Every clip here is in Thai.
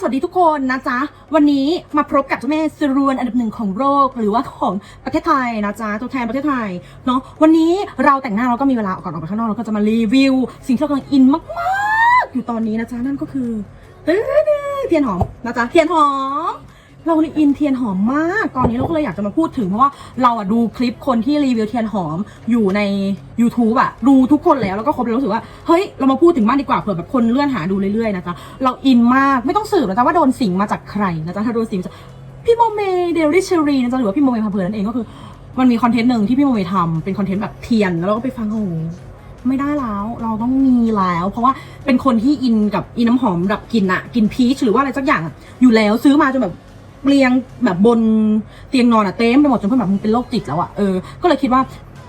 สวัสดีทุกคนนะจ๊ะ วันนี้มาพบกับเจ้าแม่สรวนอันดับหนึ่งของโลกหรือว่าของประเทศไทยนะจ๊ะตัวแทนประเทศไทยเนาะวันนี้เราแต่งหน้าเราก็มีเวลาออกก่อนออกไปข้างนอกเราก็จะมารีวิว สิ่งที่เรากำลังอินมากๆ อยู่ตอนนี้นะจ๊ะนั่นก็คือตึ๊ดๆเทียนหอมนะจ๊ะเทียนหอม เราอินเทียนหอมมากตอนนี้เราก็เลยอยากจะมาพูดถึงเพราะว่าเราอะดูคลิปคนที่รีวิวเทียนหอมอยู่ใน YouTube อะดูทุกคนแล้วแล้วก็ครบเลยรู้สึกว่าเฮ้ยเรามาพูดถึงบ้างดีกว่าเผื่อแบบคนเลื่อนหาดูเรื่อยๆนะจ๊ะเราอินมากไม่ต้องสืบนะจ๊ะว่าโดนสิงมาจากใครนะจ๊ะถ้าโดนสิงพี่โมเมเดลิเชอรีนะจ๊ะหรือว่าพี่โมเมพาเพลินนั่นเองก็คือมันมีคอนเทนต์หนึ่งที่พี่โมเมทำเป็นคอนเทนต์แบบเทียนแล้วเราก็ไปฟังโอ้โหไม่ได้แล้วเราต้องมีแล้ว เพราะว่าเป็นคนที่อินกับอินน้ำหอมแบบกลิ่นอะกลิ่นพีชหรือว่าอะไรสักอย่างอยู่แล้วซื้อมาจนแบบ เรียงแบบบนเตียงนอนอะเต็มไปหมดจนเพื่อนแบบมึงเป็นโรคจิตแล้วอะเออก็เลยคิดว่า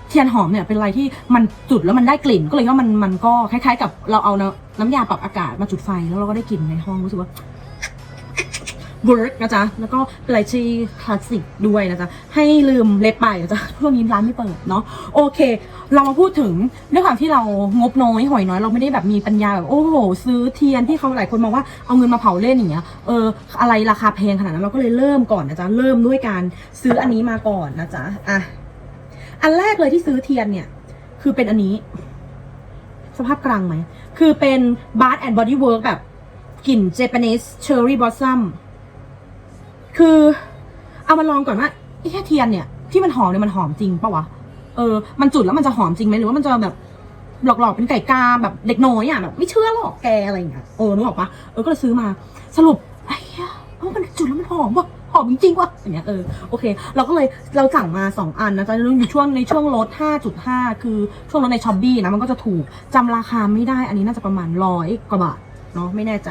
เทียนหอมเนี่ยเป็นอะไรที่มันจุดแล้วมันได้กลิ่น ก็เลยว่ามันมันก็คล้ายๆ กับเราเอาน้ำน้ำยาปรับอากาศมาจุดไฟแล้วเราก็ได้กลิ่นในห้องรู้สึกว่า เวิร์กนะจ๊ะ แล้วก็เป็นอะไรที่คลาสสิกด้วยนะจ๊ะ ให้ลืมเล็บไปนะจ๊ะช่วงนี้ร้านไม่เปิดเนาะ โอเค เรามาพูดถึงด้วยความที่เรางบน้อยหอยน้อย เราไม่ได้แบบมีปัญญาแบบโอ้โห ซื้อเทียนที่เขาหลายคนมองว่าเอาเงินมาเผาเล่นอย่างเงี้ย เออ อะไรราคาแพงขนาดนั้นเราก็เลยเริ่มก่อนนะจ๊ะ เริ่มด้วยการซื้ออันนี้มาก่อนนะจ๊ะ อะ อันแรกเลยที่ซื้อเทียนเนี่ย คือเป็นอันนี้ สภาพกลางไหม คือเป็น Bath and Body Work แบบกลิ่น Japanese Cherry Blossom คือเอามาลองก่อนว่าไอ้แค่เทียนเนี่ยที่มันหอมเนี่ยมันหอมจริงปะวะ เออ มันจุดแล้วมันจะหอมจริงไหมหรือว่ามันจะแบบหลอกๆเป็นไก่กาแบบเด็กน้อยอะแบบไม่เชื่อหรอกแกอะไรอย่างเงี้ย เออนึกออกปะเออก็เลยซื้อมา สรุปไอ้เหี้ยเพรามันจุดแล้วมันหอมว่ะหอมจริงๆว่ะอย่างเงี้ยเออโอเค เราก็เลยเราสั่งมาสองอันนะจ๊ะอยู่ช่วงในช่วงลด 5.5 คือช่วงลดในช้อปปี้นะมันก็จะถูกจำราคาไม่ได้ อันนี้น่าจะประมาณร้อยกว่าบาทเนาะไม่แน่ใจ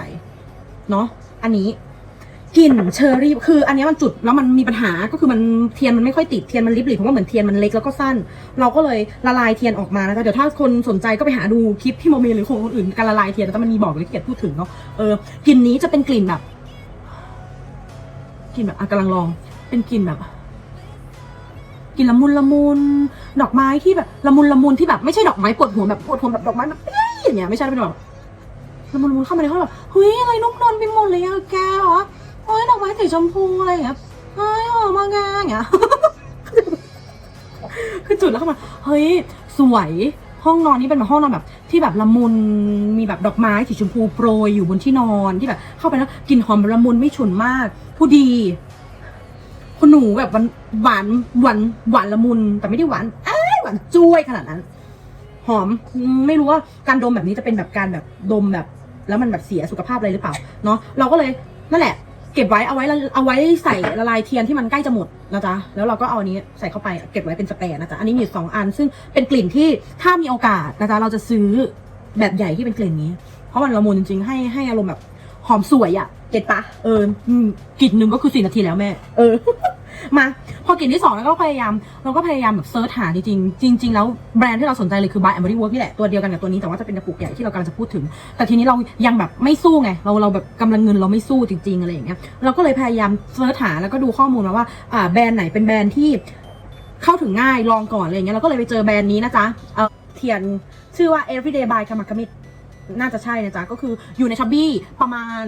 เนาะอันนี้ กลิ่นเชอร์รี่คือ อันนี้มันจุดแล้วมันมีปัญหาก็คือมันเทียนมันไม่ค่อยติดเทียนมันริบหรี่เพราะว่าเหมือนเทียนมันเล็กแล้วก็สั้น เราก็เลยละลายเทียนออกมานะคะเดี๋ยวถ้าคนสนใจก็ไปหาดูคลิปพี่โมเมหรือคนอื่นการละลายเทียนแต่มันมีบอกเลยที่เกียรพูดถึงเนาะเออกลิ่นนี้จะเป็นกลิ่นแบบกลิ่นแบบอะกำลังลอง เป็นกลิ่นแบบกลิ่นละมุนละมุนดอกไม้ที่แบบละมุนละมุนที่แบบไม่ใช่ดอกไม้ปวดหัวแบบปวดหัวแบบดอกไม้แบบเอ้ยอย่างเงี้ยไม่ใช่เป็นแบบละมุนละมุนเข้ามาในห้องแบบเฮ้ยอะไรนุ่มนวลไปหมดเลยอะแกเหรอ เฮ้ยดอกไม้สีชมพูอะไรอย่างเงี้ยเฮ้ยหอมมากอะอย่างเงี้ย คือจุดแล้วเข้ามาเฮ้ย สวยห้องนอนนี่เป็นแบบห้องนอนแบบ ที่แบบละมุนมีแบบดอกไม้สีชมพูโปรยอยู่บนที่นอนที่แบบ เข้าไปแล้วกลิ่นหอมละมุนไม่ฉุนมาก ผู้ดีคุณหนูแบบหวานหวานหวานละมุนแต่ไม่ได้หวานเอ้ยหวานจ้วยขนาดนั้น หอมไม่รู้ว่าการดมแบบนี้จะเป็นแบบการแบบดมแบบ แล้วมันแบบเสียสุขภาพอะไรหรือเปล่าเนาะเราก็เลยนั่นแหละ เก็บไว้เอาไว้ละเอาไว้ใส่ละลายเทียนที่มันใกล้จะหมดนะจ๊ะแล้วเราก็เอาอันนี้ใส่เข้าไปเก็บไว้เป็นสเปรย์นะจ๊ะอันนี้มีอยู่สองอัน ซึ่งเป็นกลิ่นที่ถ้ามีโอกาสนะจ๊ะเราจะซื้อแบบใหญ่ที่เป็นกลิ่นนี้ เพราะมันละมุนจริงๆให้ให้อารมณ์แบบหอมสวยอะเก็ตปะเอออืมกลิ่นหนึ่งก็คือสี่นาทีแล้วแม่ เออ มา พอกลิ่นที่สองแล้วก็พยายามเราก็พยายามแบบเซิร์ชหาจริงๆจริง ๆ แล้วแบรนด์ที่เราสนใจเลยคือ By and Body Work นี่แหละตัวเดียวกันกับตัวนี้แต่ว่าจะเป็นกระปุกใหญ่ที่เรากำลังจะพูดถึง แต่ทีนี้เรายังแบบไม่สู้ไงเราเราแบบกำลังเงินเราไม่สู้จริง ๆอะไรอย่างเงี้ยเราก็เลยพยายามเซิร์ชหาแล้วก็ดูข้อมูลมาว่าอ่าแบรนด์ไหนเป็นแบรนด์ที่เข้าถึงง่ายลองก่อนอะไรอย่างเงี้ยเราก็เลยไปเจอแบรนด์นี้นะจ๊ะเออเทียนชื่อว่า Everyday by คามาคามิด น่าจะใช่นะจ๊ะ ก็คืออยู่ในช้อปปี้ประมาณ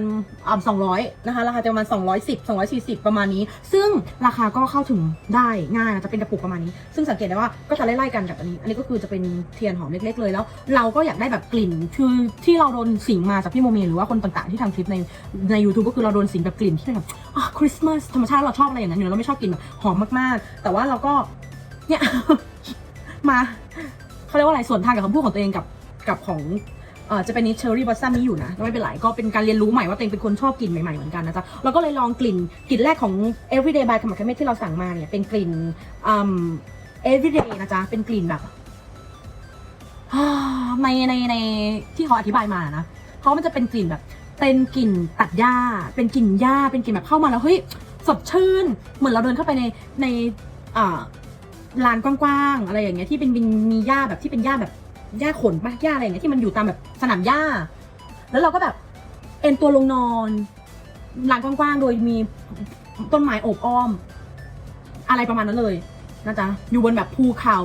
อ่าสองร้อยนะคะราคาจะประมาณ 210 240 ประมาณนี้ ซึ่งราคาก็เข้าถึงได้ง่ายนะจะเป็นกระปุกประมาณนี้ ซึ่งสังเกตได้ว่าก็จะไล่ๆกันกับอันนี้ อันนี้ก็คือจะเป็นเทียนหอมเล็ก ๆ เลยแล้ว เราก็อยากได้แบบกลิ่นคือที่เราโดนสิงมาจากพี่โมเมหรือว่าคนต่างๆที่ทำคลิปในใน YouTube ก็คือเราโดนสิงแบบกลิ่นที่เป็นแบบคริสต์มาสธรรมชาติเราชอบอะไรอย่างนั้นอยู่แล้วเราไม่ชอบกลิ่นแบบหอมมากๆ แต่ว่าเราก็เนี่ยมาเขาเรียกว่าอะไรส่วนทางกับคำพูดของตัวเองกับกับของ เอ่อจะเป็นนิเชอรี่บอสซัมนี้อยู่นะก็ไม่เป็นไรก็เป็นการเรียนรู้ใหม่ว่าตัวเองเป็นคนชอบกลิ่นใหม่ๆเหมือนกันนะจ๊ะเราก็เลยลองกลิ่นกลิ่นแรกของ everyday by คามาคเมที่เราสั่งมาเนี่ยเป็นกลิ่นอืม everyday นะจ๊ะเป็นกลิ่นแบบอ่าในในในที่เขาอธิบายมานะเขามันจะเป็นกลิ่นแบบ เป็นกลิ่นตัดหญ้า เป็นกลิ่นหญ้า เป็นกลิ่นแบบเข้ามาแล้วเฮ้ยสดชื่น เหมือนเราเดินเข้าไปในในอ่าลานกว้างๆอะไรอย่างเงี้ยที่เป็นมีหญ้าแบบที่เป็นหญ้าแบบ หญ้าขนปะหญ้าอะไรอย่างเงี้ยที่มันอยู่ตามแบบสนามหญ้า แล้วเราก็แบบเอนตัวลงนอนลานกว้างๆ โดยมีต้นไม้โอบอ้อม อะไรประมาณนั้นเลยนะจ๊ะอยู่บนแบบภูเขา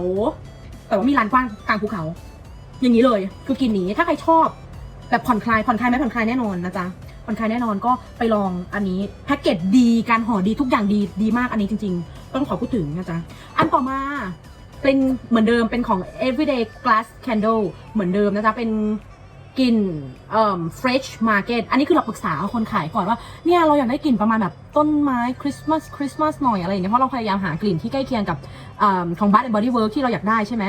แต่ว่ามีลานกว้างกลางภูเขา อย่างนี้เลย คือกินนี้ถ้าใครชอบแบบผ่อนคลายผ่อนคลายไหมผ่อนคลายแน่นอนนะจ๊ะผ่อนคลายแน่นอนก็ไปลองอันนี้แพ็กเกจดีการห่อดีทุกอย่างดีดีมากอันนี้จริง ๆ ต้องขอพูดถึงนะจ๊ะอันต่อมา เป็นเหมือนเดิมเป็นของ everyday glass candle เหมือนเดิมนะจ๊ะ เป็นกลิ่นเอ่อ fresh market อันนี้คือเราปรึกษาคนขายก่อนว่า เนี่ยเราอยากได้กลิ่นประมาณแบบต้นไม้คริสต์มาสคริสต์มาสหน่อยอะไรอย่างเงี้ยเพราะเราพยายามหากลิ่นที่ใกล้เคียงกับเอมของ Bath and Body Works ที่เราอยากได้ใช่ไหม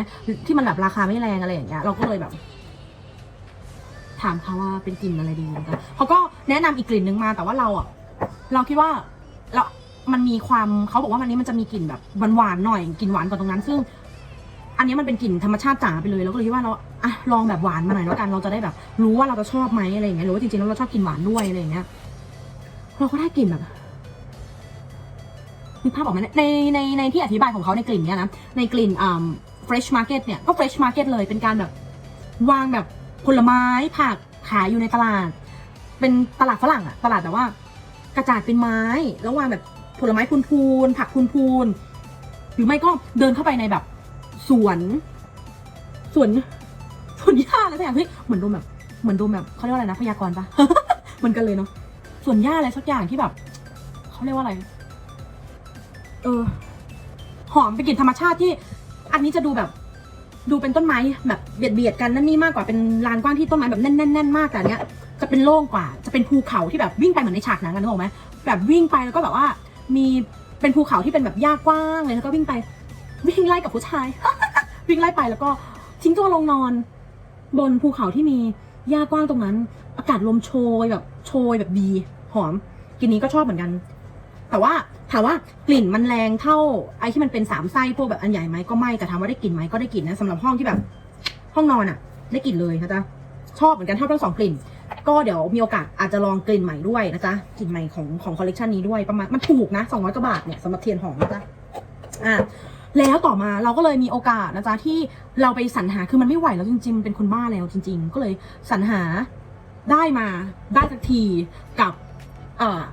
ที่มันแบบราคาไม่แรงอะไรอย่างเงี้ยเราก็เลยแบบ ถามเขาว่าเป็นกลิ่นอะไรดีนะคะเขาก็แนะนำอีกกลิ่นหนึ่งมาแต่ว่าเราอะ เราคิดว่าเรา มันมีความเขาบอกว่ามันนี้มันจะมีกลิ่นแบบหวานๆหน่อยกลิ่นหวานกว่าตรงนั้น ซึ่ง อันนี้มันเป็นกลิ่นธรรมชาติจ๋าไปเลยเราก็เลยคิดว่าเราอะลองแบบหวานมาหน่อยแล้วกันเราจะได้แบบ รู้ว่าเราจะชอบไหมอะไรอย่างเงี้ยหรือว่าจริงๆแล้วเราชอบกินหวานด้วยอะไรอย่างเงี้ยเราก็ได้กลิ่นแบบมีภาพออกไหมในในในที่อธิบายของเขาในกลิ่นเนี้ยนะในกลิ่นอ่า fresh market เนี่ยก็ fresh market เลยเป็นการแบบวางแบบผลไม้ผักขายอยู่ในตลาด เป็นตลาดฝรั่งอะตลาดแบบว่า กระจาดเป็นไม้แล้ววางแบบผลไม้พูนๆผักพูนๆหรือไม่ก็เดินเข้าไปในแบบ สวนสวนสวนหญ้าอะไรสักอย่างเฮ้ยเหมือนโดูแบบ เหมือนโดูแบบเขาเรียกว่าอะไรนะพยากรณ์ปะ เหมือนกันเลยเนาะสวนหญ้าอะไรสักอย่างที่แบบเขาเรียกว่าอะไร เออ หอมเป็นกลิ่นธรรมชาติที่ อันนี้จะดูแบบ ดูเป็นต้นไม้แบบเบียดเบียดกันนั่นนี่มากกว่าเป็นลานกว้างที่ต้นไม้แบบแน่นๆๆมากแต่อันเนี้ยจะเป็นโล่งกว่า จะเป็นภูเขาที่แบบวิ่งไปเหมือนในฉากหนังกันนึกออกไหมแบบวิ่งไปแล้วก็แบบว่า มีเป็นภูเขาที่เป็นแบบหญ้ากว้างเลยแล้วก็วิ่งไปวิ่งไล่กับผู้ชาย วิ่งไล่ไปแล้วก็ทิ้งตัวลงนอน บนภูเขาที่มีหญ้ากว้างตรงนั้น อากาศลมโชยแบบโชยแบบดี หอมกลินนี้ก็ชอบเหมือนกัน แต่ว่าถามว่ากลิ่นมันแรงเท่าไอ้ที่มันเป็นสามไส้พวกแบบอันใหญ่ไหมก็ไม่แต่ถามว่าได้กลิ่นไหมก็ได้กลิ่นนะสำหรับห้องที่แบบ ห้องนอนอะได้กลิ่นเลยนะจ๊ะชอบเหมือนกันชอบทั้งสองกลิ่น ก็เดี๋ยวมีโอกาสอาจจะลองกลิ่นใหม่ด้วยนะจ๊ะกลิ่นใหม่ของของคอลเลกชันนี้ด้วยประมาณมันถูกนะสองร้อยกว่าบาทเนี่ยสำหรับเทียนหอมนะจ๊ะอะ แล้วต่อมาเราก็เลยมีโอกาสนะจ๊ะที่เราไปสรรหาคือมันไม่ไหวแล้วจริงๆเป็นคนบ้าแล้วจริง ๆ ก็เลยสรรหาได้มาได้สักทีกับเอ่อ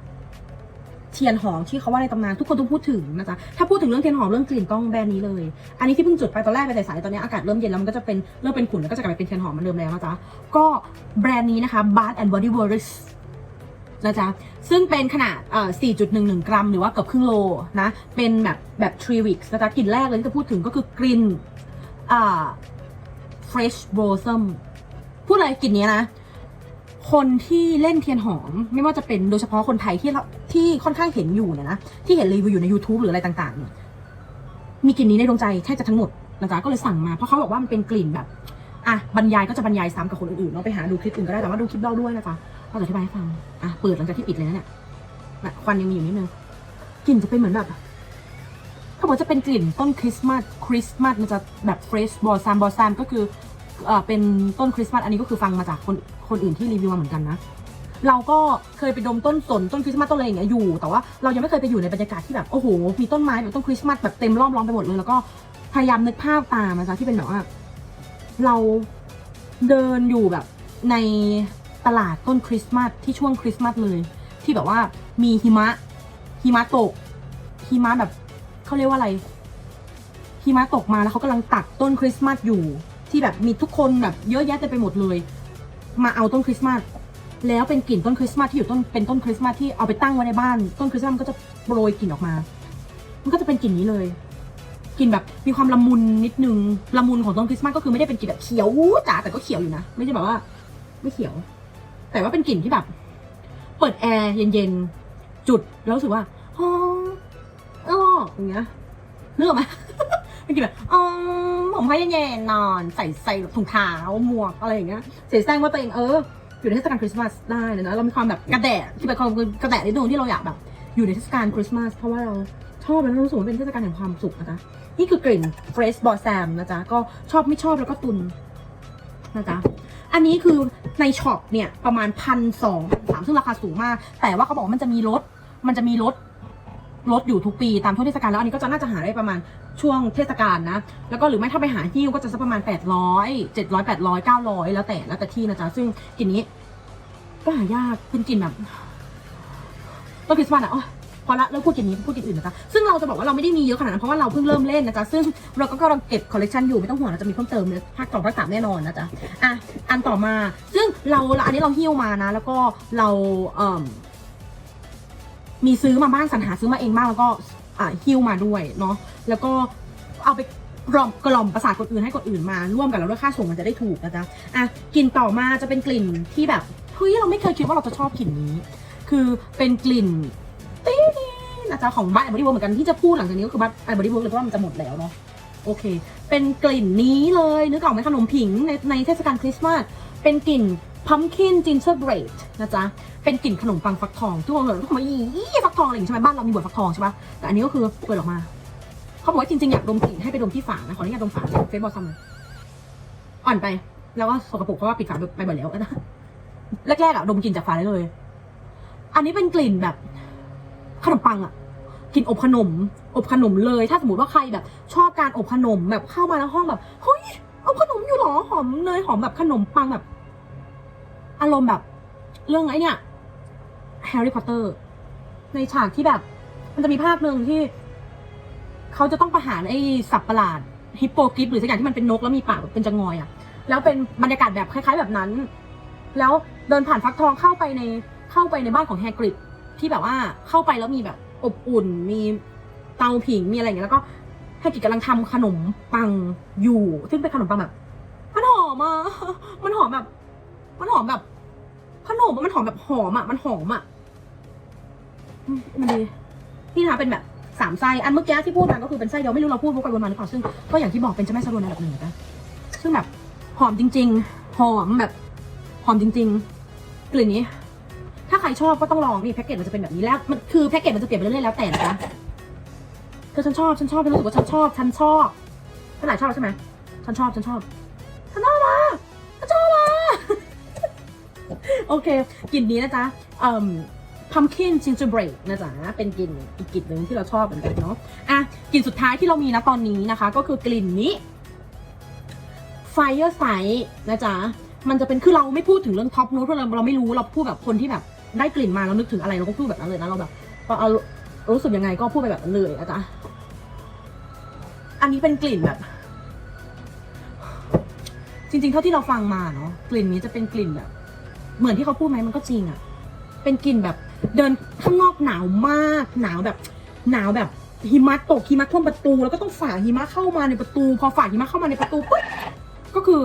เทียนหอมที่เขาว่าในตำนานทุกคนต้องพูดถึงนะจ๊ะถ้าพูดถึงเรื่องเทียนหอมเรื่องกลิ่นต้องแบรนด์นี้เลย อันนี้ที่เพิ่งจุดไปตอนแรกไปใส่ๆตอนนี้อากาศเริ่มเย็นแล้วมันก็จะเป็นเริ่มเป็นขุ่นแล้วก็จะกลายเป็นเทียนหอมเหมือนเดิมแล้วนะจ๊ะก็แบรนด์นี้นะคะ Bath and Body Works นะจ๊ะ ซึ่งเป็นขนาด 4.11 กรัม หรือว่าเกือบครึ่งโลนะ เป็นแบบแบบ 3 weeks นะจ๊ะกลิ่นแรกเลยที่จะพูดถึงก็คือกลิ่น อ่า fresh blossom พูดอะไรกลิ่นนี้นะ คนที่เล่นเทียนหอม ไม่ว่าจะเป็นโดยเฉพาะคนไทยที่ที่ค่อนข้างเห็นอยู่เนี่ยนะ ที่เห็นรีวิวอยู่ใน YouTube หรืออะไรต่างๆเนี่ยมีกลิ่นนี้ในดวงใจแทบจะทั้งหมดนะจ๊ะก็เลยสั่งมาเพราะเขาบอกว่ามันเป็นกลิ่นแบบอะบรรยายก็จะบรรยายซ้ำกับคนอื่นๆเราไปหาดูคลิปอื่นก็ได้แต่ว่าดูคลิปเราด้วยนะจ๊ะ เราจะอธิบายให้ฟัง อะ เปิดหลังจากที่ปิดเลยนะเนี่ยนะควันยังมีอยู่นิดนึง กลิ่นจะเป็นเหมือนแบบ เขาบอกจะเป็นกลิ่นต้นคริสต์มาส คริสต์มาสมันจะแบบเฟรชบอซาม บอซามก็คือเอ่อเป็นต้นคริสต์มาส อันนี้ก็คือฟังมาจากคนคนอื่นที่รีวิวมาเหมือนกันนะ เราก็เคยไปดมต้นสนต้นคริสต์มาสต้นอะไรอย่างเงี้ยอยู่ แต่ว่าเรายังไม่เคยไปอยู่ในบรรยากาศที่แบบ โอ้โห มีต้นไม้แบบต้นคริสต์มาสแบบเต็มรอบล้อมไปหมดเลย แล้วก็พยายามนึกภาพตามนะจ๊ะที่เป็นแบบว่า เราเดินอยู่แบบใน ตลาดต้นคริสต์มาสที่ช่วงคริสต์มาสเลย ที่แบบว่ามีหิมะหิมะตกหิมะแบบเขาเรียกว่าอะไรหิมะตกมาแล้วเขากำลังตัดต้นคริสต์มาสอยู่ ที่แบบมีทุกคนแบบเยอะแยะเต็มไปหมดเลย มาเอาต้นคริสต์มาสแล้วเป็นกลิ่นต้นคริสต์มาสที่อยู่ต้นเป็นต้นคริสต์มาสที่เอาไปตั้งไว้ในบ้าน ต้นคริสต์มาสก็จะโปรยกลิ่นออกมา มันก็จะเป็นกลิ่นนี้เลยกลิ่นแบบมีความละมุนนิดนึงละมุนของต้นคริสต์มาสก็คือไม่ได้เป็นกลิ่นแบบเขียวจ๋าแต่ก็เขียวอยู่นะ ไม่ใช่แบบว่า ไม่เขียว แต่ว่าเป็นกลิ่นที่แบบ เปิดแอร์เย็นๆ จุดแล้วรู้สึกว่าอมอ๋ออย่างเงี้ยนึกอกไหมเป็นกลิ่นแบบอ๋อผมให้เย็นๆนอน ใส่ใส่ถุงเท้าหมวกอะไรอย่างเงี้ยเสียแซงว่าตัวเองเอออยู่ในเทศกาลคริสต์มาสได้เลยนะ เรามีความแบบกระแดะที่แบบความกระแดะนิดนึงที่เราอยากแบบ อยู่ในเทศกาลคริสต์มาสเพราะว่าเราชอบแล้วรู้สึกว่าเป็นเทศกาลแห่งความสุขนะจ๊ะนี่คือกลิ่น fresh b o s a m นะจ๊ะก็ชอบไม่ชอบแล้วก็ตุนนะจ๊ะอันนี้คือ ในช็อปเนี่ยประมาณพันสองพันสามซึ่งราคาสูงมาก แต่ว่าเขาบอกว่ามันจะมีลด มันจะมีลดลดอยู่ทุกปีตามช่วงเทศกาลแล้วอันนี้ก็จะน่าจะหาได้ประมาณช่วงเทศกาลนะ แล้วก็หรือไม่ถ้าไปหาฮิ้วก็จะสักประมาณ 800 700 800 900 แล้วแต่แล้วแต่ที่นะจ๊ะซึ่งกลิ่นนี้ ก็หายากเป็นกลิ่นแบบต้นคริสต์มาสอะอ๊ย พอละแล้วพูดกลิ่นนี้พูดกลิ่นอื่นนะจ๊ะซึ่งเราจะบอกว่าเราไม่ได้มีเยอะขนาดนั้นเพราะว่าเราเพิ่งเริ่มเล่นนะจ๊ะซึ่งเราก็กำลังเก็บคอลเลกชันอยู่ไม่ต้องห่วงเราจะมีเพิ่มเติมในภาคสองภาคสามแน่นอนนะจ๊ะอะอันต่อมาซึ่งเราอันนี้เราหิ้วมานะ แล้วก็เราเอ่มมีซื้อมาบ้างสรรหาซื้อมาเองบ้างแล้วก็อ่าหิ้วมาด้วยเนาะแล้วก็เอาไปกล่อมกล่อมประสาทคนอื่นให้คนอื่นมาร่วมกันแล้วด้วยค่าส่งมันจะได้ถูกนะจ๊ะอะกลิ่นต่อมาจะเป็นกลิ่นที่แบบเฮ้ยเราไม่เคยคิดว่าเราจะชอบกลิ่นนี้ คือเป็นกลิ่น ตีนะจ๊ะของบ้านบริวเหมือนกันที่จะพูดหลังจากนี้ก็คือบ้านบริวเลยเพราะว่ามันจะหมดแล้วเนาะโอเค เป็นกลิ่นนี้เลยนึกออกไหมขนมผิงในในเทศกาลคริสต์มาสเป็นกลิ่น pumpkin gingerbread นะจ๊ะเป็นกลิ่นขนมปังฟักทองทุกคนแบบทุกคนมาอีฟักทองอะไรอย่างงี้ใช่ไหมบ้านเรามีบวชฟักทองใช่ปะแต่อันนี้ก็คือเปิดออกมาเขาบอกว่าจริงๆอยากดมกลิ่นให้ไปดมที่ฝานะขออนุญาตดมฝาเฟซบอลซัมอ่อนไป แล้วก็สกปรกเพราะว่าปิดฝาไปบ่อยแล้วนะแรกๆอะดมกลิ่นจากฝาได้เลย อันนี้เป็นกลิ่นแบบ ขนมปังอะกลิ่นอบขนม อบขนมเลย ถ้าสมมติว่าใครแบบ ชอบการอบขนมแบบเข้ามาแล้วห้องแบบเฮ้ยอบขนมอยู่หรอหอมเนยหอมแบบขนมปังแบบ อารมณ์แบบ เรื่องไอ้เนี่ยแฮร์รี่พอตเตอร์ ในฉากที่แบบ มันจะมีภาคหนึ่งที่ เขาจะต้องประหารไอ้สับประหลาดฮิปโปกริปหรือสักอย่างที่มันเป็นนกแล้วมีปากแบบเป็นจะงอยอะแล้วเป็นบรรยากาศแบบคล้าย ๆ แบบนั้น แล้วเดินผ่านฟักทองเข้าไปในเข้าไปในบ้านของแฮกริด ที่แบบว่าเข้าไปแล้วมีแบบอบอุ่น มีเตาผิงมีอะไรอย่างเงี้ยแล้วก็แฮกริดกำลังทำขนมปังอยู่ ซึ่งเป็นขนมปังแบบมันหอมอะมันหอมแบบ มันหอมแบบขนมมันหอมแบบหอมอะมันหอมอะมันดีนี่นะคะเป็นแบบสามไส้อันเมื่อกี้ที่พูดมาก็คือเป็นไส้เดียวไม่รู้เราพูดวกไปวนมาหรือเปล่าซึ่งก็อย่างที่บอกเป็นเจ้าแม่สะดวนอันดับหนึ่งนะซึ่งแบบหอมจริง ๆ หอมแบบหอมจริง ๆ กลิ่นนี้ ใครชอบก็ต้องลองนี่แพ็กเกจมันจะเป็นแบบนี้แล้วมันคือแพ็กเกจมันจะเปลี่ยนไปเรื่อยๆแล้วแต่นะเธอฉันชอบฉันชอบฉันรู้สึกว่าฉันชอบฉันชอบฉันหลายชอบใช่ไหมฉันชอบฉันชอบฉันชอบมาฉันชอบมาโอเคกลิ่นนี้นะจ๊ะเอ่อ pumpkin gingerbread นะจ๊ะเป็นกลิ่นอีกกลิ่นหนึ่งที่เราชอบเหมือนกันเนาะอะกลิ่นสุดท้ายที่เรามีนะตอนนี้นะคะ ก็คือกลิ่นนี้ fire sight นะจ๊ะมันจะเป็นคือเราไม่พูดถึงเรื่องท็อปโน้ตเพราะเราเราไม่รู้เราพูดแบบคนที่แบบ ได้กลิ่นมาแล้วนึกถึงอะไรเราก็พูดแบบนั้นเลยนะเราแบบพอเอารู้สึกยังไงก็พูดไปแบบนั้นเลยนะจ๊ะอันนี้เป็นกลิ่นแบบ จริงๆเท่าที่เราฟังมาเนาะกลิ่นนี้จะเป็นกลิ่นแบบ เหมือนที่เขาพูดไหมมันก็จริงอะเป็นกลิ่นแบบ เดินข้างนอกหนาวมาก หนาวแบบ หนาวแบบหิมะตกหิมะท่วมประตู แล้วก็ต้องฝ่าหิมะเข้ามาในประตู พอฝ่าหิมะเข้ามาในประตูปุ๊บก็คือ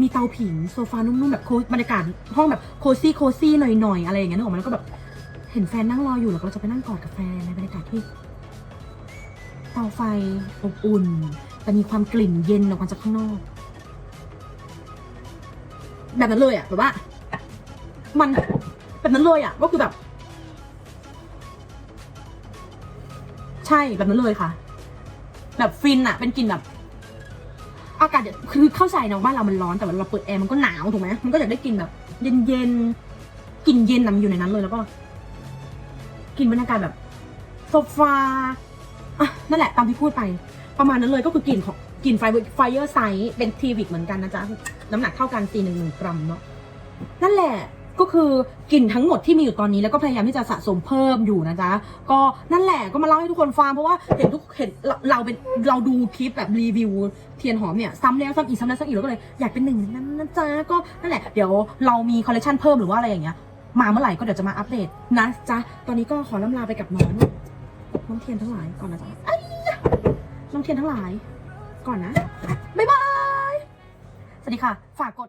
มีเตาผิงโซฟานุ่มๆแบบโคบรรยากาศห้องแบบโคซี่โคซี่หน่อยๆ อะไรอย่างเงี้ยนึกออกมแล้วก็แบบเห็นแฟนนั่งรออยู่แล้วก็เราจะไปนั่งกอดกับแฟนในบรรยากาศที่เตาไฟอบอุ่น แต่มีความกลิ่นเย็นออกมาจากข้างนอก แบบนั้นเลยอะแบบว่า มันแบบนั้นเลยอะก็คือแบบ ใช่แบบนั้นเลยค่ะ แบบฟินอะเป็นกลิ่นแบบ อากาศจะคือเข้าใจนะว่าบ้านเรามันร้อนแต่เวลาเราเปิดแอร์มันก็หนาวถูกไหมมันก็อยากได้กลิ่นแบบ เย็นๆกลิ่นเย็นนำอยู่ในนั้นเลยแล้วก็กลิ่นบรรยากาศแบบโซฟาอะนั่นแหละตามที่พูดไป ประมาณนั้นเลยก็คือกลิ่นของกลิ่นไฟไฟเออร์ไซส์เป็นทีวิกเหมือนกันนะจ๊ะน้ำหนักเท่ากัน4 1 1กรัมเนาะนั่นแหละ ก็คือกลิ่นทั้งหมดที่มีอยู่ตอนนี้แล้วก็พยายามที่จะสะสมเพิ่มอยู่นะจ๊ะก็นั่นแหละก็มาเล่าให้ทุกคนฟังเพราะว่าเห็นทุกเห็นเราเราเป็นเราดูคลิปแบบรีวิวเทียนหอมเนี่ยซ้ำแล้วซ้ำอีกซ้ำแล้วซ้ำอีกแล้วก็เลยอยากเป็นหนึ่งในนั้นนะจ๊ะก็นั่นแหละเดี๋ยวเรามีคอลเลคชันเพิ่มหรือว่าอะไรอย่างเงี้ยมาเมื่อไหร่ก็เดี๋ยวจะมาอัปเดตนะจ๊ะตอนนี้ก็ขอล่ำลาไปกับน้องน้องเทียนทั้งหลายก่อนนะจ๊ะไอ้ยะน้องเทียนทั้งหลาย ก่อนนะบ๊ายบายสวัสดีค่ะ ฝากกด